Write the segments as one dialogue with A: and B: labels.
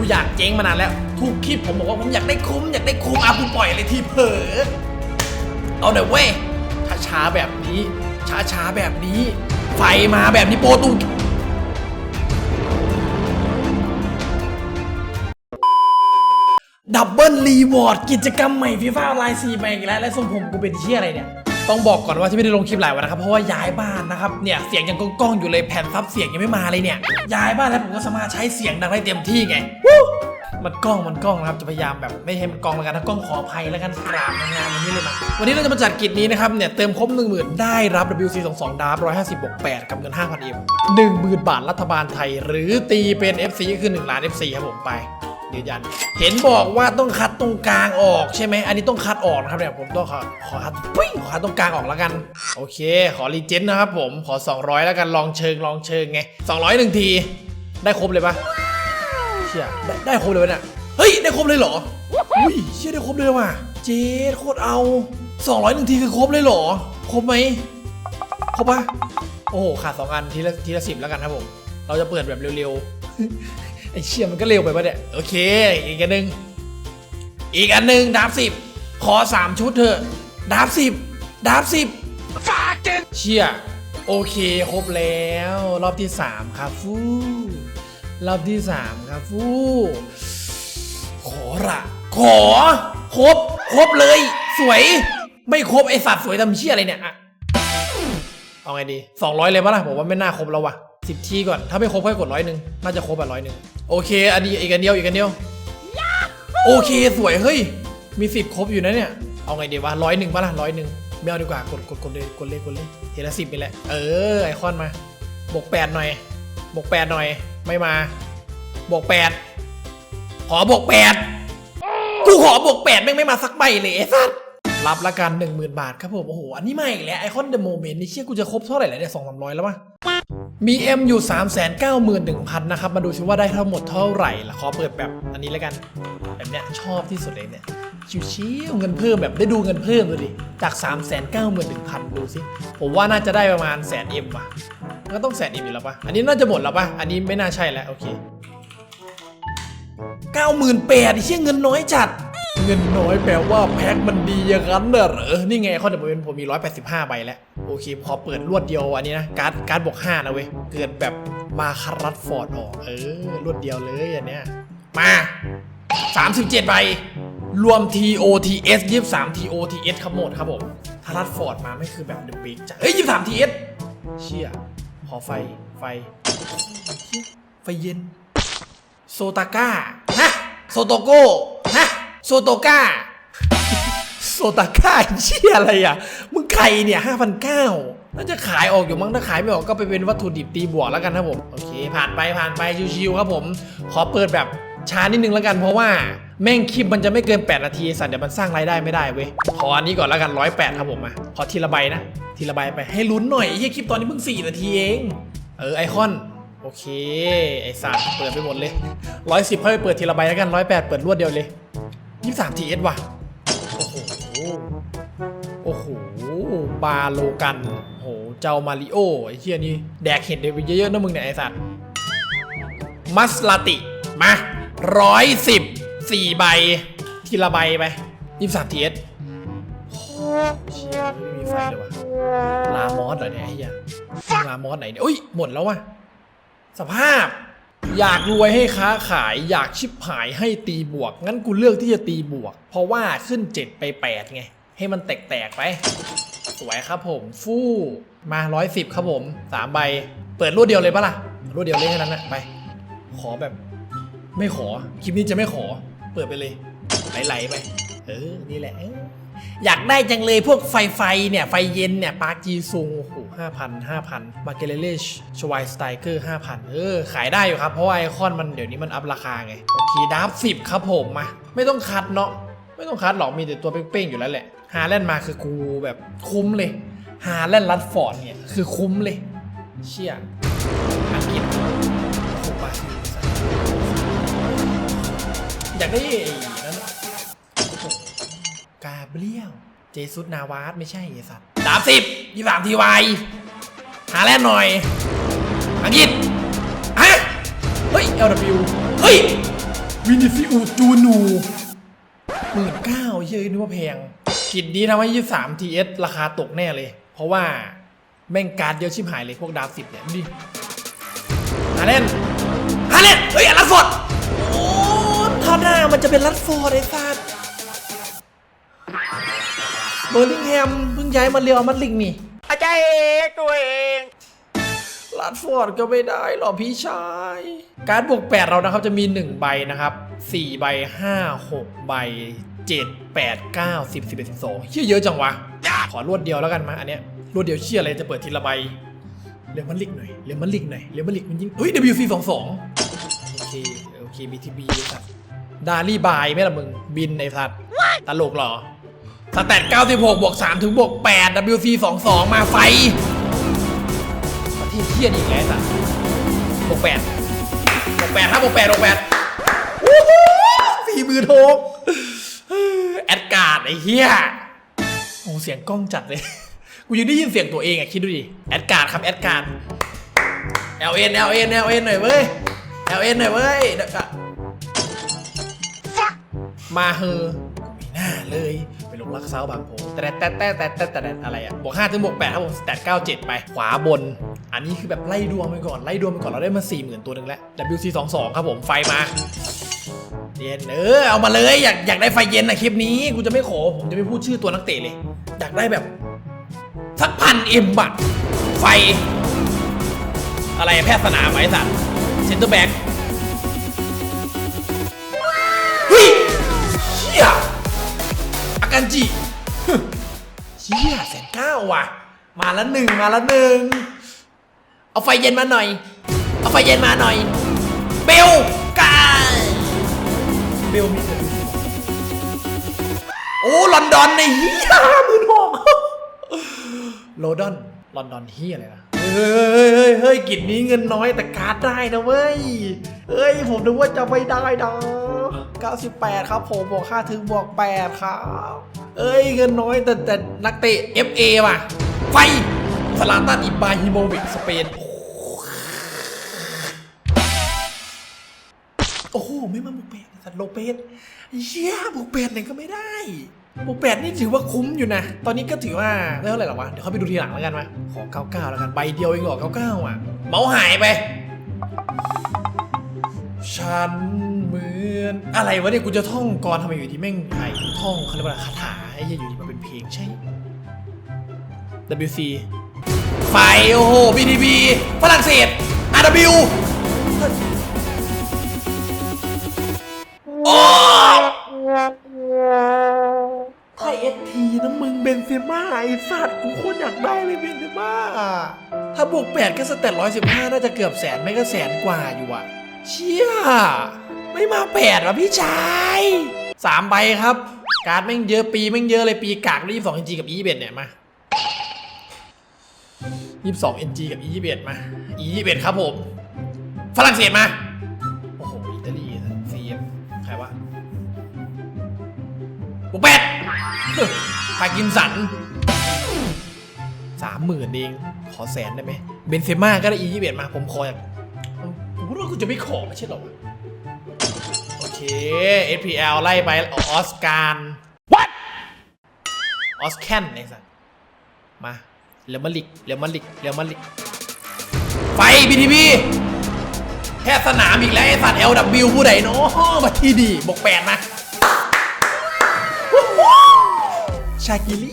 A: กูอยากเจ๊งมานานแล้ว ทุกคลิปผมบอกว่าผมอยากได้คุ้มอยากได้คุ้มอะกูปล่อยเลยทีเผลอเอาหน่อยเว้ยช้าแบบนี้ ช้าๆแบบนี้ ไฟมาแบบนี้โปรตูดับเบิลรีวอร์ดกิจกรรมใหม่ฟีฟ่าออนไลน์ซีมาอีกแล้ว และทรงผมกูเป็นเชี่ยอะไรเนี่ย ต้องบอกก่อนว่าที่ไม่ได้ลงคลิปหลายวันนะครับเพราะว่าย้ายบ้านนะครับเนี่ยเสียงยังก้องๆอยู่เลยแผ่นซับเสียงยังไม่มาเลยเนี่ยย้ายบ้านแล้วผมก็สามารถใช้เสียงดังได้เต็มที่ไงวู้มันกล้องมันกล้องนะครับจะพยายามแบบไม่ให้มันกล้องแล้วกันถ้ากล้องขออภัยแล้วกันกราบงานวันนี้เลยมาวันนี้เราจะมาจัดกิจนี้นะครับเนี่ยเติมครบ1 0,000 ได้รับ WC 2 2ดาร์150บวก8กับเงิน5,000เอ็ม10,000 บาทรัฐบาลไทย หรือตีเป็น FC ก็คือ 1 ล้าน FC ครับผมไป ยืนยัน เห็นบอกว่าต้องคัดตรงกลางออกใช่ไหมอันนี้ต้องคัดออกนะครับเนี่ยผมต้องขอขอคัดปุ้ยขอคัดตรงกลางออกแล้วกัน โอเค ขอรีเจนนะครับผมขอ 200 แล้วกันลองเชิงลองเชิงไง200หนึ่งที ได้ครบเลยปะเชี่ยได้ได้ครบเลยวะเนี่ยเฮ้ยได้ครบเลยเหรออุ้ยเชี่ยได้ครบเลยว่ะเจ๊ดโคตรเอา 200หนึ่งทีคือครบเลยเหรอครบไหมครบปะโอ้โหขาดสองอันทีละทีละสิบแล้วกันครับผม เราจะเปิดแบบเร็วๆ ไอ้เชี่ยมันก็เร็วไปปะเนี่ย โอเค อีกอันหนึ่งอีกอันหนึ่งดาบสิบขอสามชุดเถอะดาบสิบดาบสิบฟาเกนเชี่ยโอเค ครบแล้ว รอบที่สามครับฟูรอบที่สามครับฟูขอละขอ ครบ ครบเลย สวย ไม่ครบไอสัตว์สวยทำเชี่ยอะไรเนี่ยอะเอาไงดี200เลยปะล่ะผมว่าไม่น่าครบแล้วว่ะ สิบทีก่อน ถ้าไม่ครบค่อยกดร้อยหนึ่งน่าจะครบอะร้อยหนึ่งโอเค อันนี้อีกอันเดียวอีกอันเดียวโอเคสวยเฮ้ย มีสิบครบอยู่นะเนี่ย เอาไงดีวะร้อยหนึ่งปะล่ะร้อยหนึ่งไม่เอาดีกว่ากดกดกดเลยกดเลยกดเลยเทละสิบนี่แหละ เออไอคอนมาบวกแปดหน่อยบวกแปดหน่อย ไม่มาบวกแปดขอบวกแปดกูขอบวกแปดแม่งไม่มาสักใบเลยไอ้สัสรับละกัน1 0,000บาทครับผมโอ้โหอันนี้มาอีกแล้วไอคอนเดอะโมเมนต์นี่เชี่ยกูจะครบเท่าไหร่แล้วเนี่ยสองสามร้อยแล้วปะมี M อยู่ 3 9 1 0 0 0 นะครับ มาดูซิว่าได้ทั้งหมดเท่าไหร่ละขอเปิดแบบอันนี้แล้วกัน แบบเนี้ยชอบที่สุดเลยเนี่ย ชิวๆเงินเพิ่มแบบได้ดูเงินเพิ่มเลยดิ จาก 3 9 1 0 0 0 ดูสิ ผมว่าน่าจะได้ประมาณแสนเอ็มว่ะ ก็ต้องแสนเอ็มอยู่แล้วปะอันนี้น่าจะหมดแล้วปะอันนี้ไม่น่าใช่แล้ว โอเคเก้าหมื่นแปดเชี่ยเงินน้อยจัดเงินน้อยแปลว่าแพ็คมันดีอย่างนั้นเหรอ นี่ไงคอเดอร์เป็นผมมี 185ใบแล้ว โอเค พอเปิดรวดเดียวอันนี้นะ การ์ดการ์ดบวก5นะเว้ย เกิดแบบมาคารัตฟอร์ดออก เออ รวดเดียวเลยอันเนี้ย มา 37ใบ รวม TOTS 23 TOTS ครับหมดครับผมถ้ารัตฟอร์ดมาไม่คือแบบเดอะบิ๊กจ้ะเฮ้ย23 TS เชี่ยขอไฟไฟ ไฟเย็น โซตาก้า ฮะ โซโตโก้ ฮะ โซโตก้าโซตาก้าเชี่ยอะไรอะ มึง ใครเนี่ยห้าพันเก้าน่าจะขายออกอยู่มั้งถ้าขายไม่ออกก็ไปเป็นวัตถุดิบตีบวกแล้วกันครับผมโอเค ผ่านไปผ่านไปชิวๆครับผม ขอเปิดแบบช้านิดนึงแล้วกันเพราะว่าแม่งคลิปมันจะไม่เกิน 8 นาทีสัตว์เดี๋ยวมันสร้างรายได้ไม่ได้เว้ยขออันนี้ก่อนแล้วกัน108ครับผมมาขอทีละใบนะ ทีละใบไปให้ลุ้นหน่อยไอ้คลิปตอนนี้เพิ่ง4นาทีเองเออไอคอนโอเค ไอสัตว์เปิดไปหมดเลยร้อยสิบค่อยไปเปิดทีละใบแล้วกันร้อยแปดเปิดรวดเดียวเลยยี่สามทีเอสว่ะโอ้โหโอ้โห บาโลกันโอ้โหเจ้ามาริโอไอ้เชี่ยนี่แดกเห็ดเดวิดเยอะๆนะมึงเนี่ยไอสัตว์มัสลาติ มาร้อยสิบสี่ใบ ทีละใบไปยี่สิบสามทีเอสเชี่ยไม่มีไฟเลยว่ะลามอสเหรอเนี่ยไอ้เหี้ยลามอสไหนเนี่ยอุ้ยหมดแล้วว่ะสภาพ อยากรวยให้ค้าขายอยากชิบหายให้ตีบวก งั้นกูเลือกที่จะตีบวก เพราะว่าขึ้น7ไป8ไง ให้มันแตกๆไป สวยครับผม ฟู่มา110ครับผม3ใบ เปิดรวดเดียวเลยปะล่ะรวดเดียวเลยแค่นั้นนะไป ขอแบบ ไม่ขอ คลิปนี้จะไม่ขอ เปิดไปเลยไหลๆไป เออ นี่แหละอยากได้จังเลยพวกไฟไฟเนี่ย ไฟเย็นเนี่ย ปาร์คจีซุงโอ้โหห้าพันห้าพันมาเกเลเลชชวายสไตเกอร์ห้าพันเออ ขายได้อยู่ครับ เพราะว่าไอคอนมันเดี๋ยวนี้มันอัพราคาไง โอเคดับสิบครับผมมา ไม่ต้องคัดเนาะไม่ต้องคัดหรอกมีแต่ตัวเป้งๆอยู่แล้วแหละ ฮาแลนด์มาคือกูแบบคุ้มเลยฮาแลนด์รัดฟอร์ดเนี่ยคือคุ้มเลย เชี่ยอังกฤษโอ้โหบาซิลสัสอยากได้นั่นกาเบรียลเจสุดนาวาสไม่ใช่ไอ้สัตว์สามสิบยี่สามทีวายหาแลนด์หน่อย อังกฤษฮะเฮ้ย LW เฮ้ย วินิฟิอูจูนูหมื่นเก้าเย้ยนึกว่าแพง กิจนี้ทำให้ยี่สามทีเอสราคาตกแน่เลย เพราะว่าแม่งการดเยอะชิบหายเลยพวกดาวสิบเนี่ยดูดิฮาเล่นฮาเล่นเฮ้ยลัดฟอร์ดโอ้ท่าหน้ามันจะเป็นลัดฟอร์ดไอ้สัสเบอร์ลิงแฮมเพิ่งย้ายมาเรียวมัดลิงนี่
B: อาจารย์เองตัวเอง
A: ลัดฟอร์ดก็ไม่ได้หรอพี่ชาย การดบวก 8 เรานะครับจะมี 1 ใบนะครับ 4 ใบ 5 6 ใบ 7 8 9 10 11 12เชี่ยเยอะจังวะ ขอรวดเดียวแล้วกันมาอันเนี้ยรวดเดียวเชี่ยอะไรจะเปิดทีละใบเรียมันลิกหน่อยเรียมันลิกหน่อยเรียมันลิกมันยิงเฮ้ย WC 22โอเคโอเค BTB ไอ้สัตว์ดารี่บายไหมล่ะมึง บินไอ้สัตว์ตลกเหรอสแตท96บวก3ถึงบวก8 WC 22มาไฟประเทศเที่ยนี่อีกแล้วสัตว์บวกแปดบวกแปดครับบวกแปดบวกแปดวู้ฮู้สี่มือโท แอดการ์ดไอ้เหี้ยโอ้เสียงกล้องจัดเลย กูยังได้ยินเสียงตัวเองอะคิดดูดิ แอดการ์ดครับแอดการ์ด L N L N L N หน่อยเว้ย L N หน่อยเว้ยเดี๋ยวก่อนมาเฮอไม่น่าเลยไปลงรักเซาบางโพแต่แต่แต่แต่แต่แต่แต่อะไรอะบวกห้าถึงบวกแปดครับผมแตทเก้าเจ็ดไป ขวาบน อันนี้คือแบบไล่ดวงไปก่อน ไล่ดวงไปก่อนเราได้มาสี่หมื่นตัวหนึ่งแล้ว WC 2 2ครับผมไฟมา เย็นเออเอามาเลยอยากอยากได้ไฟเย็นอะคลิปนี้กูจะไม่ขอผมจะไม่พูดชื่อตัวนักเตะเลย อยากได้แบบสักพันเอ็มบะไฟ อะไรแพทย์สนามไอ้สัตว์เซนเตอร์แบ็กเฮ้ยเชี่ยอากันจิเชี่ยแสนเก้าว่ะ มาละหนึ่งมาละหนึ่งเอาไฟเย็นมาหน่อย เอาไฟเย็นมาหน่อย โอ้ลอนดอนในเฮียมือทองโลดอนลอนดอนเฮียอะไรนะเฮ้ยเฮ้ยเฮ้ยเฮ้ยกิจนี้เงินน้อยแต่การ์ดได้นะเว้ยเฮ้ยผมนึกว่าจะไม่ได้นะ98 ครับผมบวก5ถึงบวก 8 ครับ เอ้ยเงินน้อยแต่แต่นักเตะ FA ว่ะ ไฟสลาตันอิบราฮิโมวิกสเปน โอ้โห ไม่มาบุกแปด สัตว์โลเปสเชี่ยบุกแปดเนี่ยก็ไม่ได้บุกแปดนี่ถือว่าคุ้มอยู่นะ ตอนนี้ก็ถือว่าได้เท่าไหร่หรอวะ เดี๋ยวเขาไปดูทีหลังแล้วกันวะขอ99แล้วกัน ใบเดียวเองเหรอ99อะ เมาหายไป ฉันเหมือนอะไรวะเนี่ยกูจะท่องกรทำไมอยู่ที่แม่งไอ้ท่องเขาเรียกว่าคาถาไอ้เหี้ยอยู่ดีมาเป็นเพลงใช่ WC ไฟโอ้โห BTB ฝรั่งเศส RW ไทยเอสทีนะมึงเบนเซม่าไอสัตว์กูโคตรอยากได้เลยเบนเซม่า ถ้าบวกแปดก็สเตตร้อยสิบห้าน่าจะเกือบแสนไม่ก็แสนกว่าอยู่อะเชี่ย ไม่มาแปดวะพี่ชายสามใบครับ การ์ดแม่งเยอะปีแม่งเยอะเลยปีกากด้วยยี่สิบสองเอ็นจีกับอีเบเนี่ยมายี่สิบสองเอ็นจีกับอีเบมาอีเบครับผม ฝรั่งเศสมา บุกเป็ดพากินสันสามหมื่นเอง ขอแสนได้ไหม เบนเซม่าก็ได้อียี่เบมา ผมขออยากผมพูดว่ากูจะไม่ขอไม่ใช่หรอวะโอเค SPL ไล่ไป ออสการ What ออสแคนไอ้สัสมาเรอัลมาดริกเรอัลมาดริกเรอัลมาดริก ไปบีทีบีแค่สนามอีกแล้วไอ้สัตว์ LW ผู้ใดเนาะมาที่ดีบอกแปดมาวู้ฮู้ ชากิลิ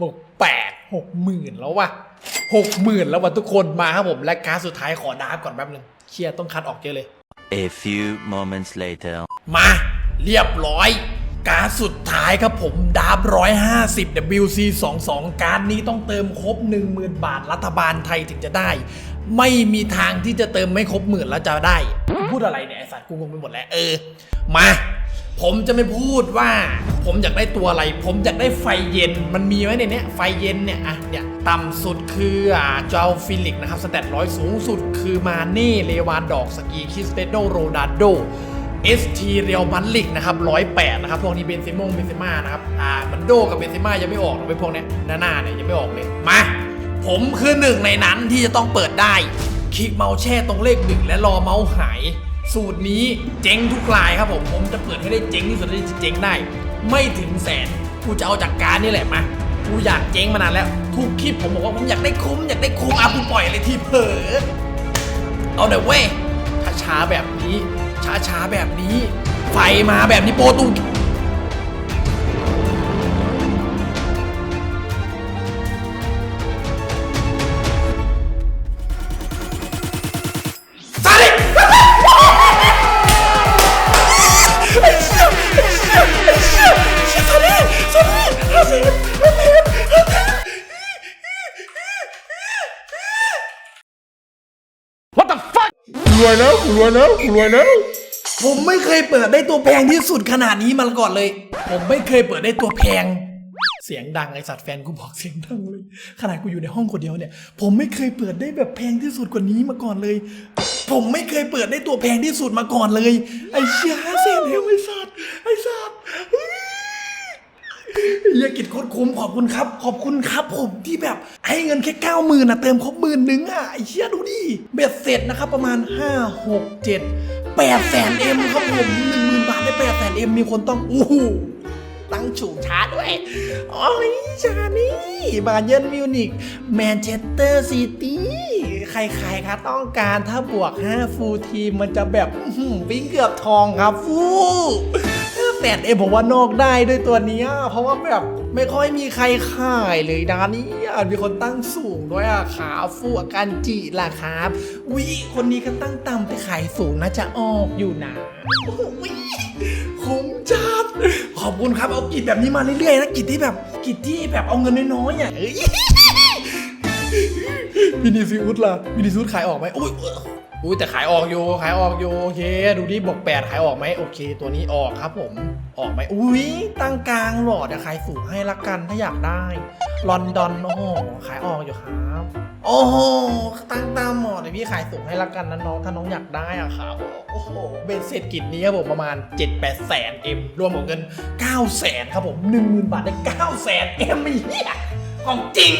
A: บอกแปดหกหมื่นแล้วว่ะหกหมื่นแล้วว่ะทุกคนมาครับผมและการดสุดท้ายขอดาบก่อนแป๊บนึงเคลียร์ต้องคัดออกเยอะเลย
C: A few moments later.
A: มาเรียบร้อย การดสุดท้ายครับผมดาบ150 WC 22การดนี้ต้องเติมครบ 10,000 บาทรัฐบาลไทยถึงจะได้ ไม่มีทางที่จะเติมไม่ครบหมื่นแล้วจะได้กูพูดอะไรเนี่ยไอสัตว์กูงงไปหมดแล้วเออ มา ผมจะไม่พูดว่า ผมอยากได้ตัวอะไร ผมอยากได้ไฟเย็น มันมีไว้ในเนี้ยไฟเย็นเนี่ยอะเนี่ยต่ำสุดคืออ่าจอฟิลิกนะครับสแตทร้อยสูงสุดคือมาเน่เลวานดอกสกีคริสเตโดโรนัลโด ST เรียวมันลิกนะครับร้อยแปดนะครับ พวกนี้เบนซิมงเบนซิม่านะครับ อ่ามันโดกับเบนซิม่ายังไม่ออกนะไอ้พวกเนี้ยหน้าๆเนี่ยยังไม่ออกเลย มา ผมคือหนึ่งในนั้นที่จะต้องเปิดได้คลิกเมาส์แช่ตรงเลขหนึ่งและรอเมาส์หาย สูตรนี้เจ๊งทุกรายครับผม ผมจะเปิดให้ได้เจ๊งที่สุดที่จะเจ๊งได้ ไม่ถึงแสนกูจะเอาจากการนี่แหละมากูอยากเจ๊งมานานแล้ว ทุกคลิปผมบอกว่าผมอยากได้คุ้มอยากได้คุ้มอะกูปล่อยเลยที่เผลอเอาเดี๋ยวเว้ยช้าช้าแบบนี้ ช้าช้าแบบนี้ ไฟมาแบบนี้โปรตุง
B: วยแล้วรวยแล้วรวยแล้ว
A: ผมไม่เคยเปิดได้ตัวแพงที่สุดขนาดนี้มาก่อนเลย ผมไม่เคยเปิดได้ตัวแพง เสียงดังไอสัตว์แฟนกูบอกเสียงดังเลย ขนาดกูอยู่ในห้องคนเดียวเนี่ย ผมไม่เคยเปิดได้แบบแพงที่สุดกว่านี้มาก่อนเลย ผมไม่เคยเปิดได้ตัวแพงที่สุดมาก่อนเลย ไอเชี่ยเซนเฮลไอสัตว์ไอสัตว์ เฮียกิจโคตรคุ้มขอบคุณครับ ขอบคุณครับผมที่แบบให้เงินแค่เก้าหมื่นนะเติมครบหมื่นหนึ่งอะไอ้เชี่ยดูดิเบ็ดเสร็จนะครับประมาณ5 6 7 8แปดแสนเอ็มครับผมหนึ่งหมื่นบาทได้8แสนเอ็มมีคนต้องอู้หูตั้งฉูกชาร์ด้วยโอ้ยชานี่บาเยิร์นมิวนิกแมนเชสเตอร์ซิตี้ใครๆคะต้องการถ้าบวก 5 ฟูลทีมมันจะแบบวิ่งเกือบทองครับฟู แสนเอผมว่านอกได้ด้วยตัวนี้เพราะว่าแบบไม่ค่อยมีใครขายเลยนะนี่มีคนตั้งสูงด้วยอะขาฟูอาการจีล่ะครับวิคนนี้ก็ตั้งต่ำแต่ขายสูงน่าจะออกอยู่นะวิคุ้มจัดขอบคุณครับเอากิจแบบนี้มาเรื่อยๆนะกิจที่แบบกิจที่แบบเอาเงินน้อยๆอะเอ้ยมินิซีอุดล่ะมินิซีอุดขายออกไหมอุ้ย อุ้ยแต่ขายออกอยู่ขายออกอยู่โอเคดูดิบอกแปดขายออกไหมโอเค ตัวนี้ออกครับผมออกไหมอุ้ยตั้งกลางหลอดจะขายสูงให้ละกันถ้าอยากได้ลอนดอนโอ้โหขายออกอยู่ครับ โอ้โหตั้งตามหมอเดี๋ยวพี่ขายสูงให้ละกันนะน้องถ้าน้องอยากได้อะครับโอ้โหเบนเสร็จกิจนี้ครับผมประมาณ 7 8แสนเอ็มรวมกับเงิน9แสนครับผม10,000บาทได้9แสนเอ็มไอ้เหี้ยของจริง